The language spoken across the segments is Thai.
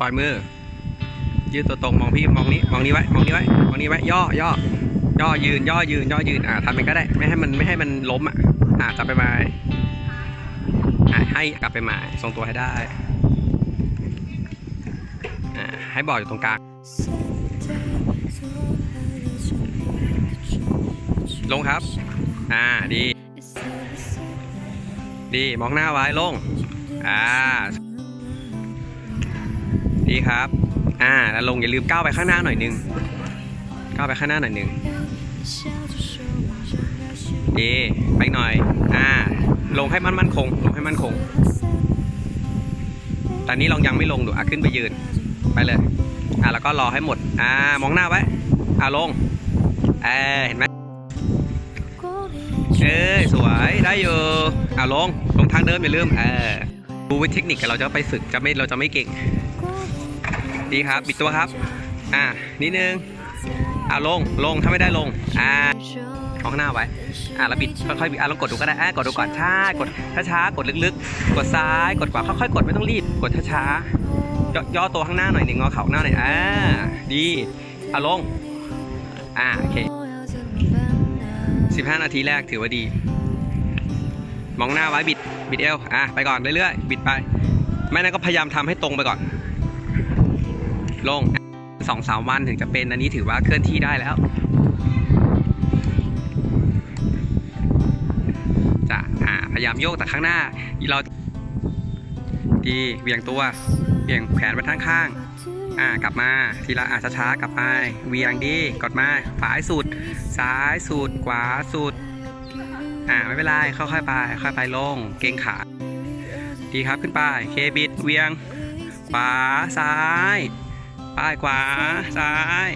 ปล่อยมือ ยืดตัวตรงมองพี่มองนี้มองนี้ไว้มองนี้ไว้มองนี้ไว้ย่อย่อย่อยืน ย่อยืน ย่อยืนอ่าทำเป็นก็ได้ ไม่ให้มันไม่ให้มันล้มอะอ่าจับไปมาอ่าให้กลับไปมาทรงตัวให้ได้อ่าให้บอร์ดอยู่ตรงกลางลงครับ อ่าดี ดี มองหน้าไว้ลง อ่า ดีครับ อ่าแล้วลงอย่าลืมก้าวไปข้างหน้าหน่อยนึงก้าวไปข้างหน้าหน่อยนึงดีไปหน่อย อ่า ลงให้มันมั่นคง ลงให้มั่นคง ตอนนี้ลองยังไม่ลงดู อะขึ้นไปยืน ไปเลย อ่าแล้วก็รอให้หมด อ่ามองหน้าไว้ อ่าลง เออเห็นไหมเอ้ยสวยได้อยู่ อ่าลง ลงทางเดิมอย่าลืม เออดูวิธีเทคนิคกันเราจะไปฝึกจะไม่เราจะไม่เก่ง ดีครับบิดตัวครับ อ่านิดนึงอ่าลงลงถ้าไม่ได้ลง อ่ามองหน้าไว้ อ่าแล้วบิดค่อยๆบิดอ่าลองกดดูก็ได้อ่ากดดูก่อนช้ากดช้าๆกดลึกๆ กดซ้ายกดขวาค่อยๆกดไม่ต้องรีบกดช้าๆย่อย่อตัวข้างหน้าหน่อยหนึ่งงอเข่าหน้าหน่อยอ่าดีอ่าลงอ่าโอเค15นาทีแรกถือว่าดี มองหน้าไว้บิดบิดเอวอะไปก่อนเรื่อยๆบิดไปไม่นั้นก็พยายามทำให้ตรงไปก่อน ลงสองสามวันถึงจะเป็นอันนี้ถือว่าเคลื่อนที่ได้แล้วจะพยายามโยกแต่ข้างหน้าเราดีเบี่ยงตัวเบี่ยงแขนไปทางข้างอ่ากลับมาทีละอ่าช้าๆกลับไปเวียงดีกดมาซ้ายสุด ซ้ายสุดขวาสุดอ่าไม่เป็นไรค่อยๆไปค่อยๆไปลงเกรงขาดีครับขึ้นไปเคบิดเวียงขวาซ้าย ป้ายขวาซ้าย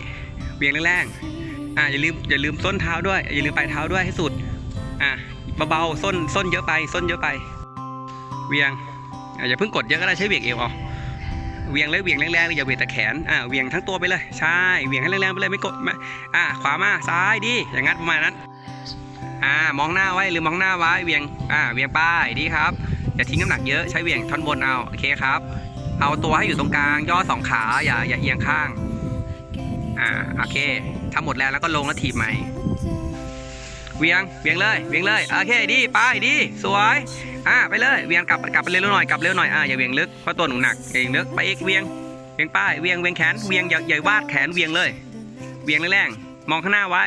เวียงแรงๆอ่าอย่าลืมอย่าลืมส้นเท้าด้วยอย่าลืมปลายเท้าด้วยให้สุดอะเบาๆส้นส้นเยอะไปส้นเยอะไปเวียงอะอย่าเพิ่งกดเยอะก็ได้ใช้เวียงเอวเอาเวียงเลยเวียงแรงๆอย่าเวียงแต่แขนอ่าเวียงทั้งตัวไปเลยใช่เวียงให้แรงๆไปเลยไม่กดไม่อ่าขวามาซ้ายดีอย่างงั้นประมาณนั้นอ่ามองหน้าไว้หรือมองหน้าไว้เวียงอ่าเวียงป้ายดีครับอย่าทิ้งน้ำหนักเยอะใช้เวียงท่อนบนเอาโอเคครับ เอาตัวให้อยู่ตรงกลางย่อสองขาอย่าอย่าเอียงข้าง อ่าโอเคทำหมดแล้วแล้วก็ลงแล้วถีบใหม่เวียงเวียงเลยเวียงเลยโอเคดีไปดีสวยอ่าไปเลยเวียงกลับกลับไปเร็วหน่อยกลับเร็วหน่อยอ่าอย่าเวียงลึกเพราะตัวหนูหนักอย่าเวียงลึกไปอีกเวียงเวียงป้ายเวียงเวียงแขนเวียงอย่าอย่าวาดแขนเวียงเลย เวียงแรงๆมองข้างหน้าไว้